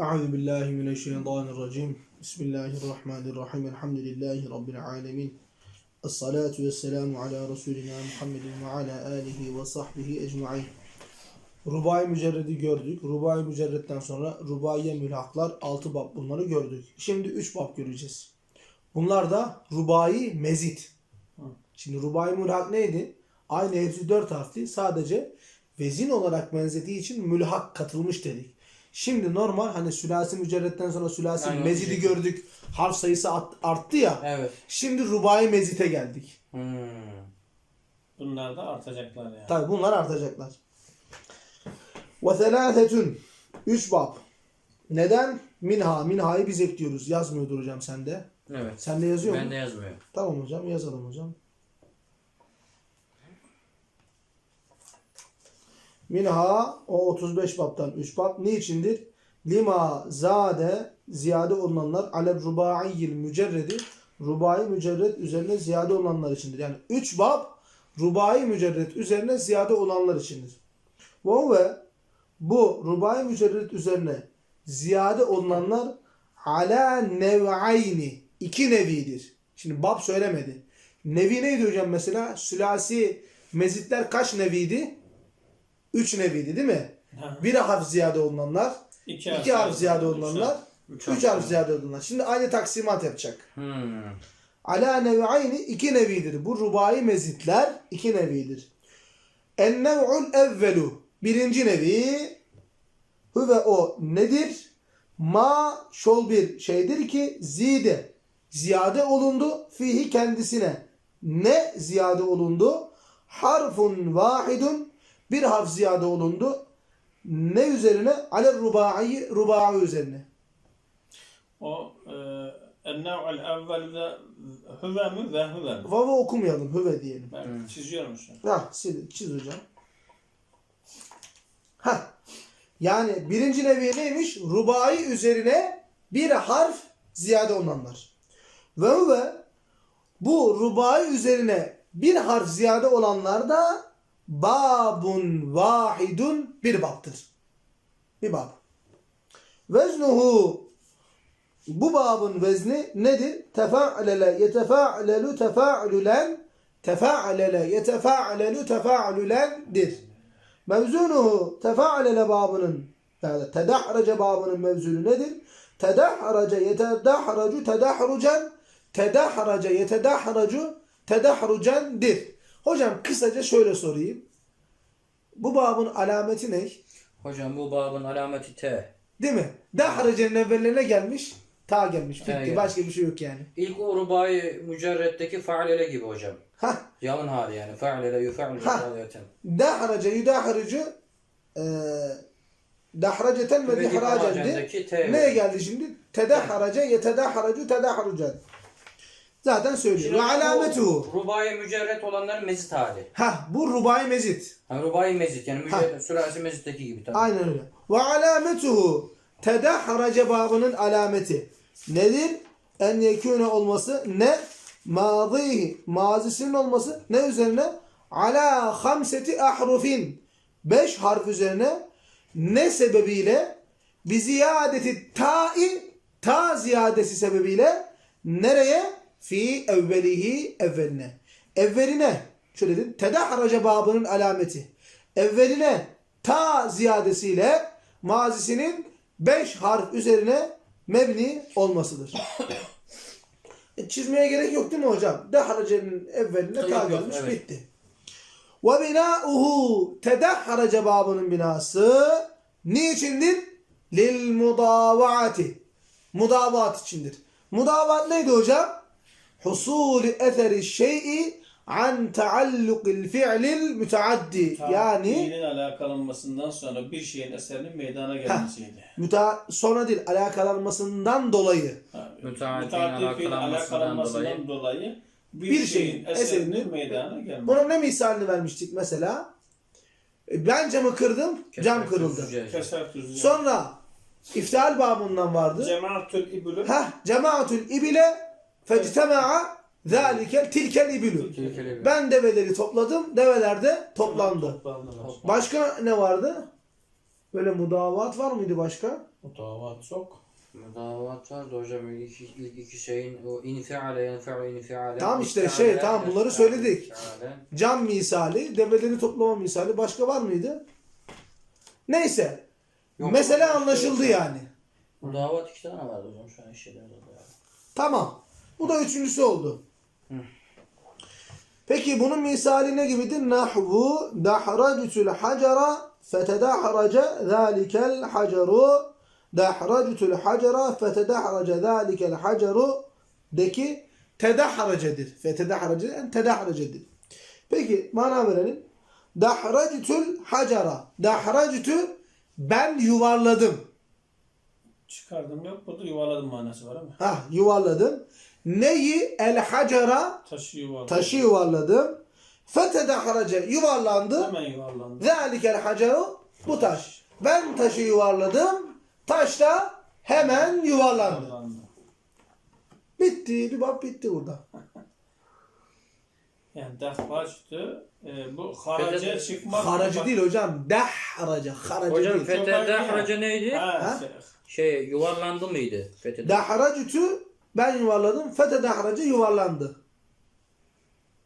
Euzu billahi mineşşeytanirracim. Bismillahirrahmanirrahim. Elhamdülillahi rabbil alamin. Essalatu vesselamu ala resulina Muhammedin ve ala alihi ve sahbihi ecmaîn. Rubai mücerredi gördük. Rubai mücerredden sonra rubaiye mülhaklar 6 bab bunları gördük. Şimdi 3 bab göreceğiz. Bunlar da rubai mezit. Şimdi rubai mülhak neydi? Aynı hepsi 4 harfli. Sadece vezin olarak benzediği için mülhak katılmış dedik. Şimdi normal hani sülasi mücerretten sonra sülasi Aynen, mezidi şey. gördük. Harf sayısı at- arttı ya. Evet. Şimdi rubai mezite geldik. Hmm. Bunlar da artacaklar yani. Tabi bunlar artacaklar. Ve selâsetün. Üç bab. Neden? Minha. Minha'yı biz ekliyoruz. Yazmıyordur hocam sende. Evet. Sende yazıyor mu? Ben de yazmıyor. Tamam hocam yazalım hocam. Minha o 35 babtan 3 bab. Niçindir? Lima zade ziyade olunanlar ale rubaiyil mücerredi rubai mücerred üzerine ziyade olanlar içindir. Yani 3 bab rubai mücerred üzerine ziyade olanlar içindir. Ve bu rubai mücerred üzerine ziyade olunanlar ala nev'ayni iki nevidir. Şimdi bab söylemedi. Nevi neydi hocam mesela? Sülasi mezitler kaç neviydi? Üç neviydi değil mi? Ha. Bir harf ziyade olunanlar, İki iki harf ziyade olunanlar, Üç üç harf ziyade olunanlar. Şimdi aynı taksimat yapacak. Hmm. Ala nev'ayni iki nevidir. Bu rubai mezitler iki nevidir. En nev'ul evvelu birinci nevi huve o nedir? Ma şol bir şeydir ki zide ziyade olundu fihi kendisine. Ne ziyade olundu? Harfun vahidun bir harf ziyade olundu. Ne üzerine? Ale rubai rubai üzerine. O e, ennev'el evvel ve hüve mü ve hüve mi? Vava okumayalım. Hüve diyelim. Ben çiziyorum şu an. Ha, sil, çiz hocam. Ha. Yani birinci nevi neymiş? Rubai üzerine bir harf ziyade olanlar. Ve ve bu rubai üzerine bir harf ziyade olanlar da babun vahidun bir babdır. Bir bab. Veznuhu bu babın vezni nedir? Tefa'lele yetefa'lelu tefa'lülen tefa'lele yetefa'lelu tefa'lülendir. Mevzunuhu tefa'lele babının yani tedahrace babının mevzulu nedir? Tedahrace yetedahracu tedahrucen tedahrace yetedahracu tedahrucendir. Hocam kısaca şöyle sorayım. Bu babın alameti ne? Hocam bu babın alameti T. Değil mi? Dahracenin evvellerine gelmiş. Ta gelmiş. Bitti. Evet. Başka bir şey yok yani. İlk o rubai mücerretteki fa'lele gibi hocam. Hah. Yalın hali yani. Fa'lele yufa'lu Ha. fa'leten. Dahrace yudahricu e, dahraceten ve dihracendi. Neye geldi şimdi? Tedahrace yetedahracu tedahrucen. Zaten söylüyor. Ve alametuhu. Rubai mücerret olanların mezit hali. Hah bu rubai mezit. Yani rubai mezit yani mücerret, sürasi mezitteki gibi tabii. Aynen öyle. Ve alametuhu. Tedahrace babının alameti. Nedir? En yekûne olması ne? Mazihi. Mazisinin olması ne üzerine? Ala hamseti ahrufin. Beş harf üzerine ne sebebiyle? Bi ziyadeti ta'i ta ziyadesi sebebiyle nereye? Fi evvelihi evveline. Evveline şöyle dedim. Tedahrace babının alameti. Evveline ta ziyadesiyle mazisinin beş harf üzerine mebni olmasıdır. E, çizmeye gerek yok değil mi hocam? Dehracenin evveline ta gelmiş evet. bitti. Ve binauhu tedahharace babının binası niçindir? Lil mudavaati. Mudavat içindir. Mudavat neydi hocam? Husulü eseri şey'i an taallukil fi'lil müteaddi. Yani Fiilin alakalanmasından sonra bir şeyin eserinin meydana gelmesiydi. müta sonra değil alakalanmasından dolayı Ha, Müteaddiğin müteaddi fiilin alakalanmasından dolayı bir, Bir şeyin, şeyin eserinin eserinin- meydana gelmesi. Bunun ne misalini vermiştik mesela? E, Ben camı kırdım, cam Keser, kırıldı. Keser tüzüğü. Sonra iftihal babından vardı. Cemaatül ibülü. Heh, cemaatül ibile fectema'a zâlikel tilkel. Tilkel Ben develeri topladım, develer de toplandı. Başka ne vardı? Böyle mudavat var mıydı başka? Mutavat çok. Mudavat var da hocam ilk, ilk iki şeyin o infiale yenfe'u infiale. Tamam işte şey, tamam bunları söyledik. Cam misali, develeri toplama misali başka var mıydı? Neyse. Yok. Mesele anlaşıldı yani. Mudavat iki tane vardı hocam şu an işlerimde. Tamam. Bu da üçüncüsü oldu. Peki bunun misali ne gibidir? Nahvu dahractul hacera fetedahraca zalikel haceru dahractul hacera fetedahraca zalikel haceru deki tedahracedir. Fetedahrace yani tedahracedir. Peki mana verelim. Dahractul hacera. Dahractu ben yuvarladım. Çıkardım yok. Burada yuvarladım manası var ama. Ha yuvarladım. Neyi? El hacera Taşı yuvarladım. taşı. Fetedahrace yuvarlandı. Hemen yuvarlandı. Zalikel haceru bu taş. Ben taşı yuvarladım. Taş da hemen yuvarlandı. Yuvarlandı. Bitti. Bir bak bitti burada. Yani dehvaçtı. E, bu haraca Fetede- çıkmak. Haracı değil hocam. Dahraca. Haraca Hocam fetedahraca neydi? Ha, Ha? şey- Şey yuvarlandı mıydı? Fetede. Dahracütü ben yuvarladım. Fetedahrace yuvarlandı.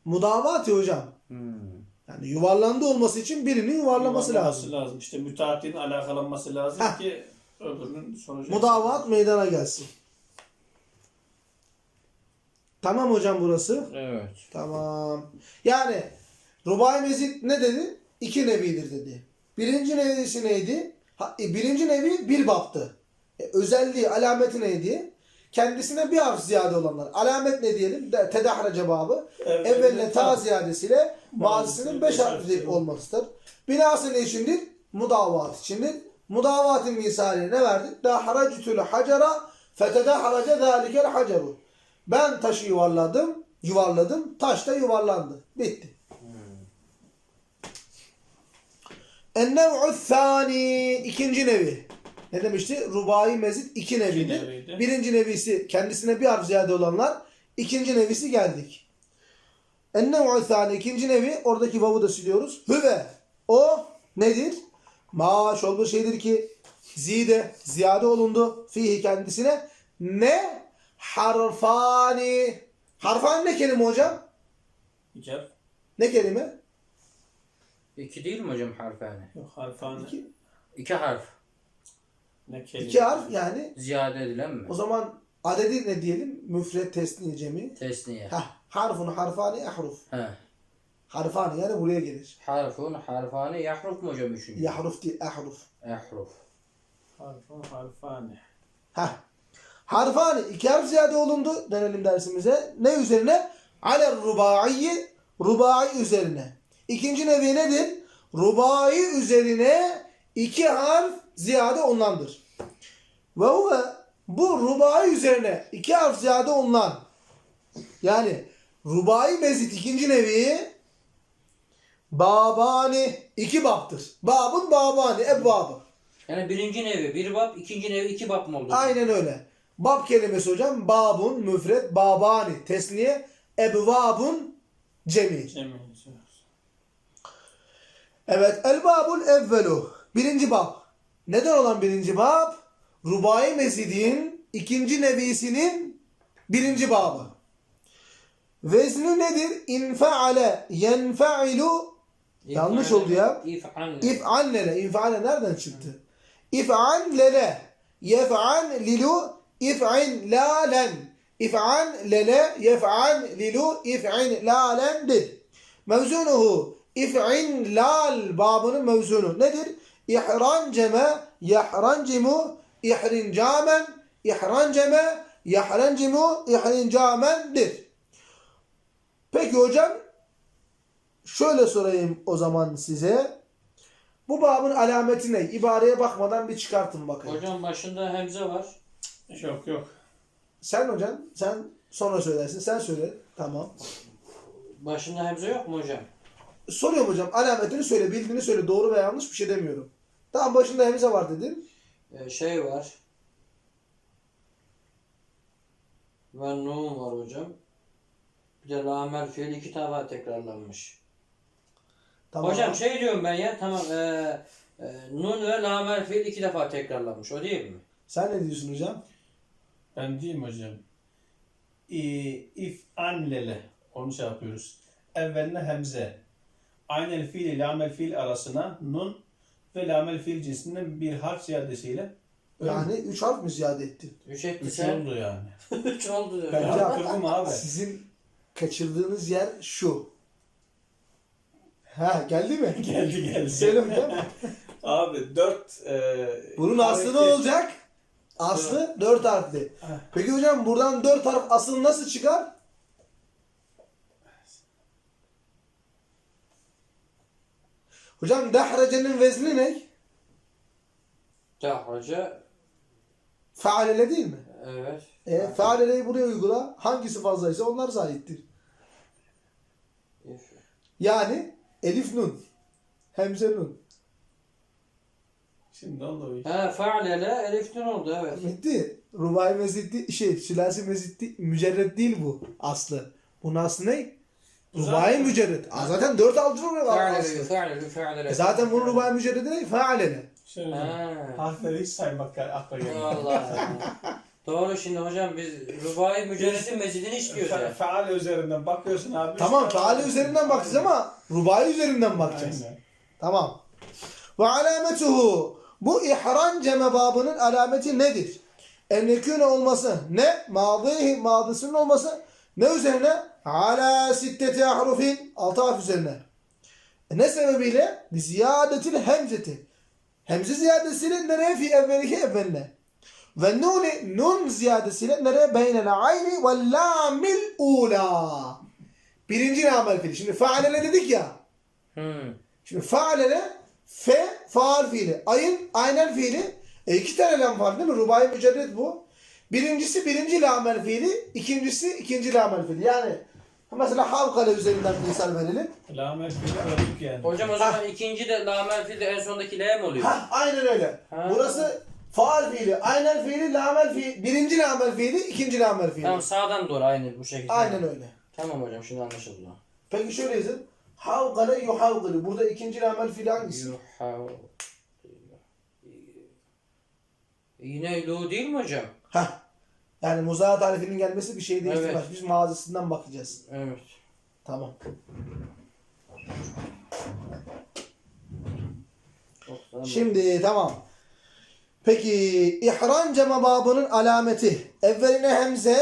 Mudavat hocam. Hmm. Yani yuvarlandı olması için birinin yuvarlaması lazım. lazım. İşte müteahhitin alakalanması lazım Heh. ki öbürünün sonucu. Mudavat meydana gelsin. Tamam hocam burası. Evet. Tamam. Yani Rubai Mezit ne dedi? İki nevidir dedi. Birinci nevisi neydi? E, birinci nevi bir baptı. E, özelliği, alameti neydi? Kendisine bir harf ziyade olanlar. Alamet ne diyelim? De, tedahre cevabı. Evet, Evveline ta ziyadesiyle mazisinin beş harfli olmasıdır. Binası ne içindir? Mudavat içindir. Mudavatın misali ne verdik? Dahracütül hacera fetedahrace zâlikel haceru. Ben taşı yuvarladım, yuvarladım, taş da yuvarlandı. Bitti. Ennev'u thani ikinci nevi. Ne demişti? Rubai mezit iki nevidir. neviydi. Birinci nevisi kendisine bir harf ziyade olanlar. ikinci nevisi geldik. Ennev'u thani ikinci nevi oradaki vavu da siliyoruz. Hüve. O nedir? Maaş olduğu şeydir ki zide ziyade olundu fihi kendisine. Ne? Harfani. Harfani ne kelime hocam? İki harf. Ne kelime? İki değil mi hocam harfani? Yok harfane. İki, İki harf. Ne kelime. iki harf yani. Ziyade edilen mi? O zaman adedi ne diyelim? Müfret tesniye cemi. Tesniye. Heh, harfun harfani ehruf. He. Harfani yani buraya gelir. Harfun harfani yahruf mu hocam üçüncü? Yahruf değil ehruf. Yahruf. Harfun harfane. Heh. Harfani iki harf ziyade olundu dönelim dersimize. Ne üzerine? Ale rubai rubai üzerine. İkinci nevi nedir? Rubai üzerine iki harf ziyade olunandır. Ve huve bu rubai üzerine iki harf ziyade olunan yani rubai mezit ikinci nevi babani iki baptır. Babın babani ebbabı. Yani birinci nevi bir bab, ikinci nevi iki bab mı oldu? Aynen öyle. Bab kelimesi hocam babun müfret babani tesniye ebvabun cemi. Cemil. Evet el babul evvelu birinci bab. Neden olan birinci bab? Rubai Mezid'in ikinci nevisinin birinci babı. Vezni nedir? İnfeale yenfeilu yanlış oldu ya. İf'an. İf'allele. İf'ale nereden çıktı? İf'allele. Yef'allilu if'in lalen. İf'allele yef'allilu if'in lalendir. Mevzunuhu if'in lal babının mevzunu nedir? İhranceme yahrancimu ihrincamen ihranceme yahrancimu ihrincamendir. Peki hocam Şöyle sorayım o zaman size. Bu babın alameti ne? İbareye bakmadan bir çıkartın bakayım. Hocam başında hemze var. Yok yok. Sen hocam, sen sonra söylersin. Sen söyle. Tamam. Başında hemze yok mu hocam? Soruyorum hocam. Alametini söyle. Bildiğini söyle. Doğru ve yanlış bir şey demiyorum. Tamam başında hemze var dedim. Ee, şey var. Ve nun var hocam. Bir de lamel fiil iki defa tekrarlanmış. Tamam. Hocam şey diyorum ben ya tamam. ee, ee, nun ve lamel fiil iki defa tekrarlanmış. O değil mi? Sen ne diyorsun hocam? Ben diyeyim hocam. İ, if anlele. Onu şey yapıyoruz. Evveline hemze. Aynel fiil ile amel fiil arasına nun ve lamel fiil cinsinden bir harf ziyadesiyle Yani 3 harf mi ziyade ettin? Üç etti üç sen. oldu yani. Üç oldu diyor. Ben ya. Yaptırdım abi. Sizin kaçırdığınız yer şu. Ha geldi mi? geldi geldi. Söyle hocam. Abi dört e, Bunun aslı ne olacak? Aslı 4 harfli. Heh. Peki hocam buradan 4 harf asıl nasıl çıkar? Hocam dehrecenin vezni ne? Dahraca. Fealele değil mi? Evet. E, fealeleyi buraya uygula. Hangisi fazlaysa onlar sahiptir. If- Yani elif nun. Hemze nun. Şimdi iş. Ha fa'lele elif nun oldu evet. Bitti. Rubai mezitti, şey, sülasi mezitti, mücerred değil bu aslı. Bunun aslı ne? Rubai mücerred. Aa, zaten 4 altılı oluyor Fa'lele, aslı. fa'lele, fa'lele. E zaten bunun rubai mücerredi ne? Fealele. Şöyle Ha. harfleri hiç saymak akla gelmiyor. Vallahi. Doğru şimdi hocam biz Rubai Mücerred'in mezidini istiyoruz Fe, ya. feal üzerinden bakıyorsun abi. Tamam feali üzerinden bakacağız ama rubai üzerinden bakacağız. Aynen. Tamam. Ve alametuhu bu ihran ceme babının alameti nedir? En yekûne olması ne? Madihi madisinin olması ne üzerine? Ala sitteti ahrufin altı harf üzerine. E ne sebebiyle? Bi ziyadetil hemzeti. Hemze ziyadesiyle nereye fi evveliki evveline. Ve nuni nun ziyadesiyle nereye? Beynel ayni ve lamil ula. Birinci namel fiili. Şimdi faalele dedik ya. Hmm. Şimdi faalele fe faal fiili. Ayın aynen fiili. E iki tane lam var değil mi? Rubai mücerred bu. Birincisi birinci lamel fiili. ikincisi ikinci lamel fiili. Yani mesela havkale üzerinden bir misal verelim. Lamet fiili öldük yani. Hocam o zaman ikinci de lamel fiilde en sondaki L mi oluyor? Hah aynen öyle. Ha. Burası faal fiili. Aynen fiili, lamel fiili. Birinci lamel fiili, ikinci lamel fiili. Tamam sağdan doğru aynı bu şekilde. Aynen öyle. Tamam hocam şimdi anlaşıldı. Peki şöyle yazın. Havkale yuhavkale. Burada ikinci lamel fiili hangisi? Yuhav. Yine lu değil mi hocam? Hah. Yani muzaha tarifinin gelmesi bir şey değiştirmez. Evet. Biz mağazasından bakacağız. Evet. Tamam. Şimdi tamam. Peki ihram cema babının alameti. Evveline hemze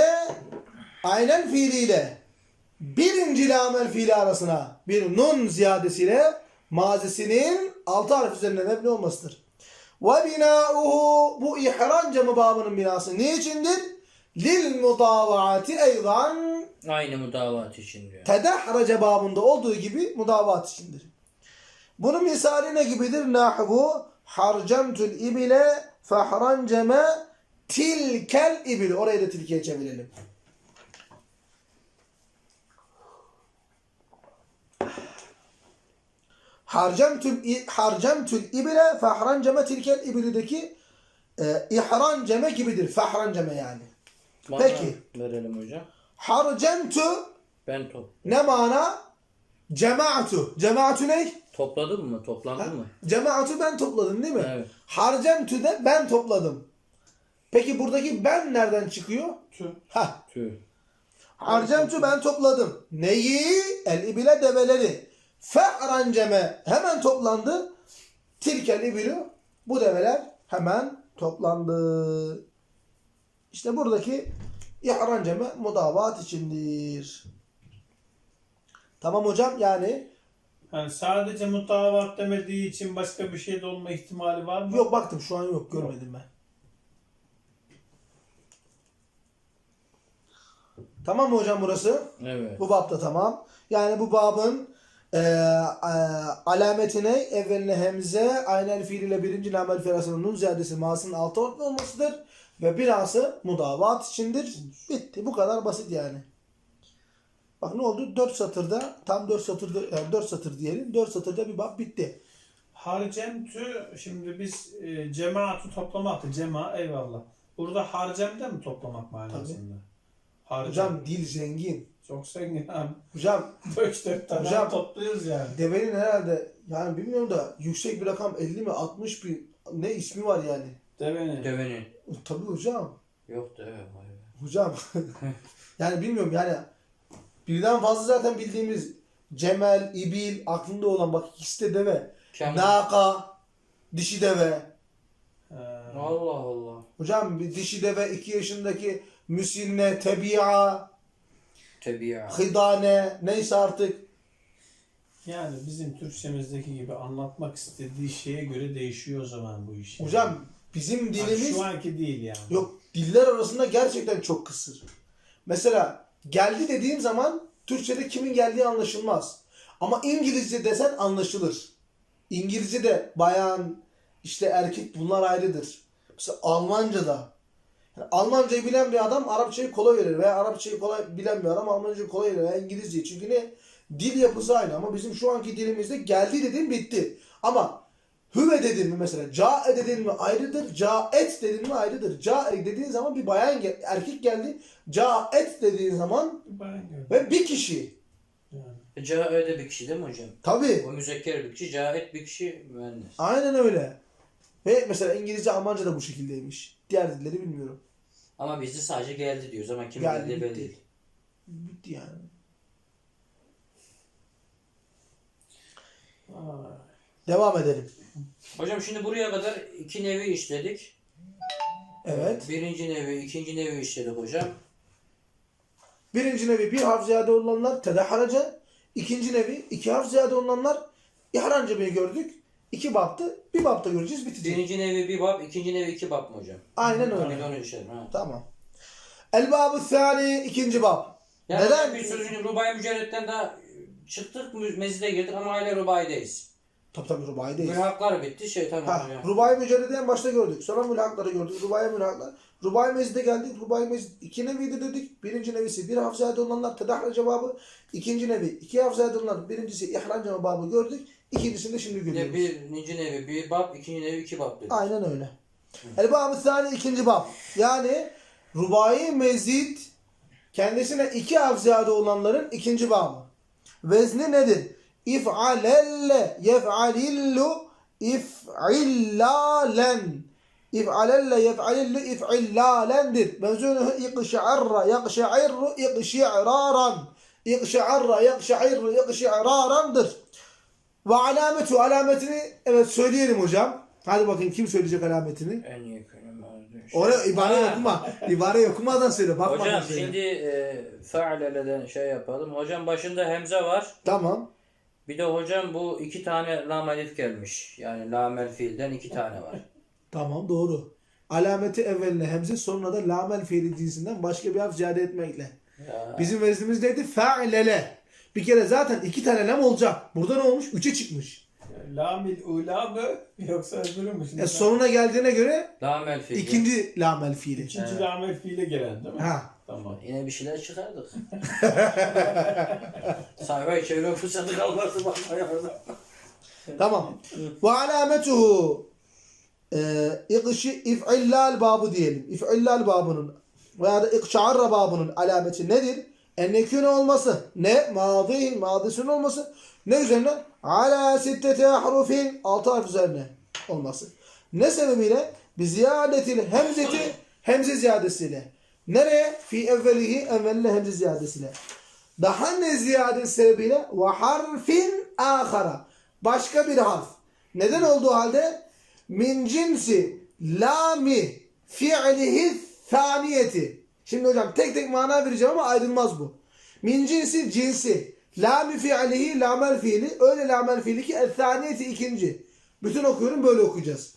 aynen fiiliyle birinci lamel fiili arasına bir nun ziyadesiyle mazisinin altı harf üzerine mebni olmasıdır. Ve binauhu bu ihram cema babının binası niçindir? Lil mudavaati eydan Aynı mudavat için diyor. tedahrace babında olduğu gibi mudavat içindir. Bunun misali ne gibidir? Nahvu harcamtul ibile fehranceme tilkel ibil. Orayı da tilkeye çevirelim. Harcamtul, i- harcamtul ibile fehranceme tilkel ibilideki e, ihranceme gibidir. Fehranceme yani. Bana Peki. Verelim hocam. Harcamtu Ben top. Ne mana? Cemaatu. Cemaatu ne? Topladın mı? Toplandın mı? Cemaatu ben topladım değil mi? Evet. Harcemtu de ben topladım. Peki buradaki ben nereden çıkıyor? Tüh. Ha. Tüh. Harcemtu ben topladım. Neyi? El ibile develeri. Fe'ranceme hemen toplandı. Tilkel ibilu. Bu develer hemen toplandı. İşte buradaki ihranceme mudavat içindir. Tamam hocam yani Yani sadece mutavat demediği için başka bir şey de olma ihtimali var mı? Yok baktım şu an yok görmedim ben. Tamam mı hocam burası? Evet. Bu babda tamam. Yani bu babın e, e, alametine evveline hemze aynel fiil ile birinci lamel firasının nun ziyadesi masının altı ortlu olmasıdır. Ve binası mudavat içindir. Bitti. Bu kadar basit yani. Bak ne oldu? 4 satırda tam 4 satırda yani 4 satır diyelim. 4 satırda bir bab bitti. Harcemtü şimdi biz e, cemaatı toplamaktı. Cema eyvallah. Burada harcemde mi toplamak manasında? Harcem. Hocam dil zengin. Çok zengin abi. Hocam 3-4 tane Hocam- topluyoruz yani. Devenin herhalde yani bilmiyorum da yüksek bir rakam 50 mi 60 bir ne ismi var yani. Devenin. Devenin. Tabii hocam. Yok deve. Hocam. yani bilmiyorum yani birden fazla zaten bildiğimiz Cemel, İbil aklında olan bak ikisi de deve. Kem. Naka, dişi deve. Ha. Allah Allah. Hocam bir dişi deve 2 yaşındaki müsinne, tebi'a, Tabii ya. hıdane neyse artık. Yani bizim Türkçemizdeki gibi anlatmak istediği şeye göre değişiyor o zaman bu iş. Hocam bizim Yani dilimiz şu anki değil yani. yok diller arasında gerçekten çok kısır. Mesela geldi dediğin zaman Türkçe'de kimin geldiği anlaşılmaz. Ama İngilizce desen anlaşılır. İngilizce'de bayan, işte erkek bunlar ayrıdır. Mesela Almanca'da yani Almancayı bilen bir adam Arapçayı kolay verir veya Arapçayı kolay bilen bir adam Almancayı kolay verir veya İngilizceyi. Çünkü ne? Dil yapısı aynı ama bizim şu anki dilimizde geldi dedin bitti. Ama hüve dedin mi mesela cae dedin mi ayrıdır, caet dedin mi ayrıdır. Cae dediğin zaman bir bayan gel- erkek geldi. Caet dediğin zaman gördüm. ve bir kişi. Yani. Caide bir kişi değil mi hocam? Tabii. O müzekker bir kişi, cahit bir kişi mühendis. Aynen öyle. Ve mesela İngilizce, Almanca da bu şekildeymiş. Diğer dilleri bilmiyorum. Ama bizde sadece geldi diyoruz ama kim Geldi, geldi belli değil. Bitti yani. Aa, Devam edelim. Hocam şimdi buraya kadar iki nevi işledik. Evet. Birinci nevi, ikinci nevi işledik hocam. Birinci nevi bir harf ziyade olanlar tedahharaca. İkinci nevi iki harf ziyade olanlar ihranca bir gördük. İki baptı. Bir bapta göreceğiz bitecek. Birinci nevi bir bab, ikinci nevi iki bab mı hocam? Aynen öyle. onu işledim. Ha. Tamam. El babı thani ikinci bab. Yani Neden? bir sözünü Rubai Mücerret'ten daha çıktık, mezide girdik ama hala Rubai'deyiz. Tabi tabi Rubai'deyiz. Mülhaklar bitti, şey tamam Ha, hocam. Rubai Mücerredi en başta gördük. Sonra mülhakları gördük. Rubai mülhaklar. Rubai mezide geldik. Rubai mezid iki nevidir dedik. Birinci nevisi bir harf ziyade olanlar tedahhar cevabı. İkinci nevi iki harf ziyade olanlar. Birincisi ihran cevabı gördük. İkincisini de şimdi görüyoruz. birinci nevi bir bab, ikinci nevi iki bab dedik. Aynen öyle. El babı thani ikinci bab. Yani Rubai mezid kendisine iki harf ziyade olanların ikinci babı. Vezni nedir? İf'alelle yef'alillu if'illalen İf'alelle yef'alillu if'illalendir. Mevzunuhu ikşa'arra yakşa'irru ikşi'raran İkşa'arra yakşa'irru ikşi'rarandır. Ve alametu alametini evet söyleyelim hocam. Hadi bakayım kim söyleyecek alametini? En kardeş. Oraya ibare Ha. okuma. İbare okumadan söyle. Bakmadan Hocam söyle. şimdi e, fe'leleden şey yapalım. Hocam başında hemze var. Tamam. Bir de hocam bu iki tane lam elif gelmiş. Yani lamel fiilden iki tane var. Tamam doğru. Alameti evveline hemze sonra da lamel fiili cinsinden başka bir harf ziyade etmekle. Ya. Bizim veznimiz neydi? Fe'lele. Bir kere zaten iki tane lam olacak. Burada ne olmuş? Üçe çıkmış. Lamil ula mı yoksa öbürü mü? Şimdi E, sonuna geldiğine göre Lamel fiili. ikinci lamel fiili. İkinci Evet. lamel fiile gelen değil mi? Ha. Tamam. Yine bir şeyler çıkardık. Sayfayı çevirme fırsatı kalmazdı bakmaya. Tamam. Ve alametuhu e, ikşi if'illal babı diyelim. İf'illal babının veya da ikşa'arra babının alameti nedir? En nekûne olması. Ne? Madi, madisinin olması. Ne üzerine? Ala sittete harufin. Altı harf üzerine olması. Ne sebebiyle? Bi ziyadetil hemzeti hemze ziyadesiyle. Nereye? Fi evvelihi evveline hemze ziyadesiyle. Daha ne ziyade sebebiyle? Ve harfin ahara. Başka bir harf. Neden olduğu halde? Min cinsi lami fi'lihi thaniyeti. Şimdi hocam tek tek mana vereceğim ama ayrılmaz bu. Min cinsi cinsi. Lami fi'lihi lamel fiili. Öyle lamel fiili ki el thaniyeti ikinci. Bütün okuyorum böyle okuyacağız.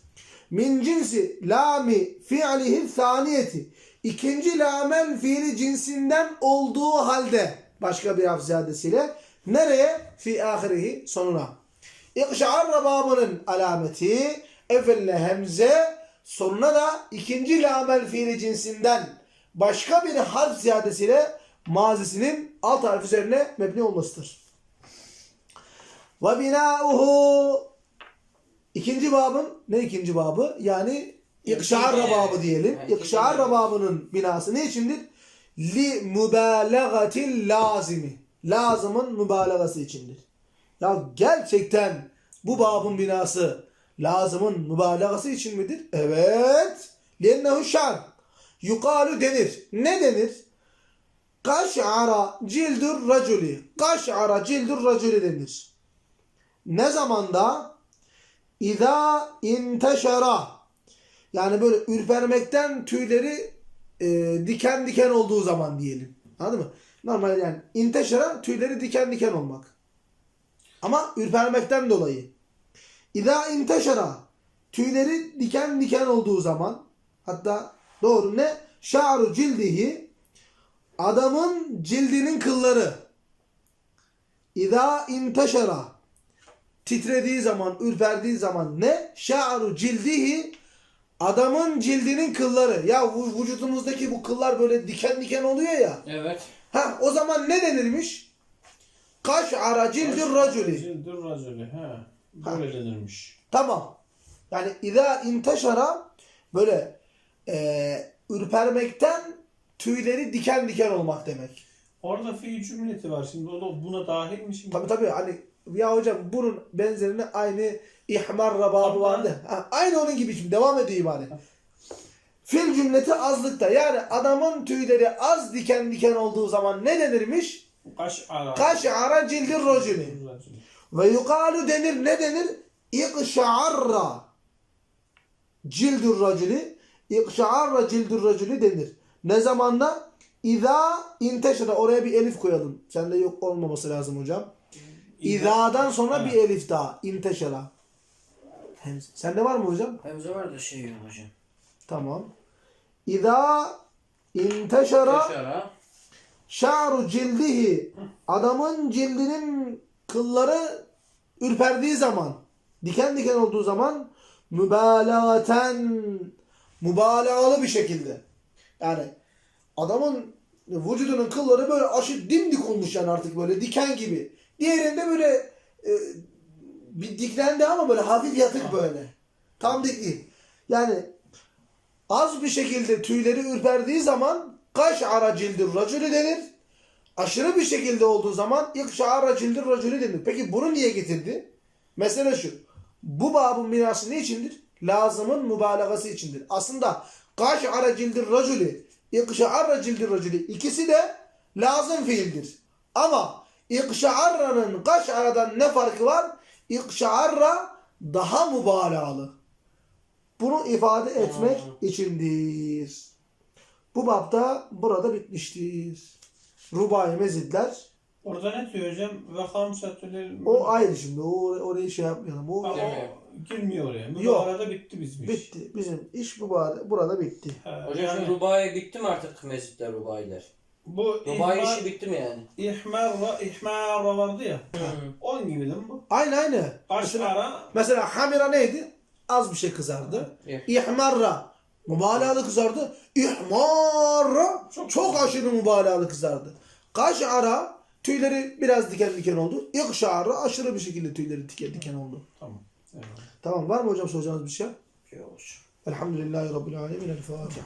Min cinsi lami fi'lihi thaniyeti. İkinci lamel fiili cinsinden olduğu halde başka bir harf ziyadesiyle nereye? Fi ahirihi sonuna. İkşa'arra babının alameti evveline hemze sonuna da ikinci lamel fiili cinsinden başka bir harf ziyadesiyle mazisinin alt harf üzerine mebni olmasıdır. Ve binauhu ikinci babın ne ikinci babı? Yani İkşa'arra İkinci, babı diyelim. evet. İkşa'arra babının binası ne içindir? Li mübalağatil lazimi. Lazımın mübalağası içindir. Ya gerçekten bu babın binası lazımın mübalağası için midir? Evet. Lennehu şar. Yukalu denir. Ne denir? Kaş'ara cildur raculi. Kaş'ara cildur raculi denir. Ne zamanda? İza inteşara. Yani böyle ürpermekten tüyleri e, diken diken olduğu zaman diyelim. Anladın mı? Normal yani inteşara tüyleri diken diken olmak. Ama ürpermekten dolayı. İza inteşara tüyleri diken diken olduğu zaman hatta doğru ne? Şa'ru cildihi adamın cildinin kılları. İza inteşara titrediği zaman, ürperdiği zaman ne? Şa'ru cildihi adamın cildinin kılları. Ya vü- vücudumuzdaki bu kıllar böyle diken diken oluyor ya. Evet. Ha o zaman ne denirmiş? Kaş ara cildur raculi. Cildur raculi. He. Böyle denirmiş. Tamam. Yani İza inteşara böyle e, ürpermekten tüyleri diken diken olmak demek. Orada fiil cümleti var. Şimdi o da buna dahil mi şimdi? Tabi tabi hani ya hocam bunun benzerini aynı ihmar vardı. Ha, aynı onun gibi şimdi devam ediyor ibare. Fil cümleti azlıkta yani adamın tüyleri az diken diken olduğu zaman ne denirmiş? Kaş ara. Kaş ara cildir raculi. Ve yukalu denir ne denir? İkşa'arra cildur raculi İkşa'arra cildur raculi denir. Ne zamanda? İza inteşara oraya bir elif koyalım. Sende yok olmaması lazım hocam. İza'dan sonra bir elif daha. İnteşara. Hemze. Sende var mı hocam? Hemze var da şey yok hocam. Tamam. İza inteşara Teşara. şa'ru cildihi adamın cildinin kılları ürperdiği zaman diken diken olduğu zaman mübalağaten mübalağalı bir şekilde yani adamın vücudunun kılları böyle aşırı dimdik olmuş yani artık böyle diken gibi. Diğerinde böyle e, bir diklendi ama böyle hafif yatık böyle. Tam dik değil. Yani az bir şekilde tüyleri ürperdiği zaman kaş ara cildir racülü denir. Aşırı bir şekilde olduğu zaman ilk şaara cildir racülü denir. Peki bunu niye getirdi? Mesele şu. Bu babın binası ne içindir? Lazımın mübalağası içindir. Aslında kaş ara cildir racülü, ilk şaara cildir racülü ikisi de lazım fiildir. Ama ilk şaarranın kaş aradan ne farkı var? İlk şaarra daha mübalağalı. Bunu ifade etmek içindir. Bu bapta burada bitmiştir. Rubai mezidler. Orada ne diyor hocam? Ve hamsatülel... O ayrı şimdi. O orayı şey yapmayalım. O o girmiyor oraya. Bu Yok. arada bitti bizim iş. bitti. Bizim iş bu burada, burada bitti. Ha, Hocam yani Rubai bitti mi artık mescitler Rubailer? Bu Rubai ihmal, işi bitti mi yani? ihmarra, ihmarra vardı ya. Onun gibi değil mi bu? Aynı aynı. Kaş Mesela, hamira neydi? Az bir şey kızardı. Evet. İhmarra. Mübalağalı kızardı. İhmarra çok, Çok aşırı mübalağalı kızardı. Kaş ara tüyleri biraz diken diken oldu. İkşara aşırı bir şekilde tüyleri diken diken oldu. Tamam. Evet. Tamam var mı hocam soracağınız bir şey? Olsun. Elhamdülillahi Rabbil Alemin. El Fatiha.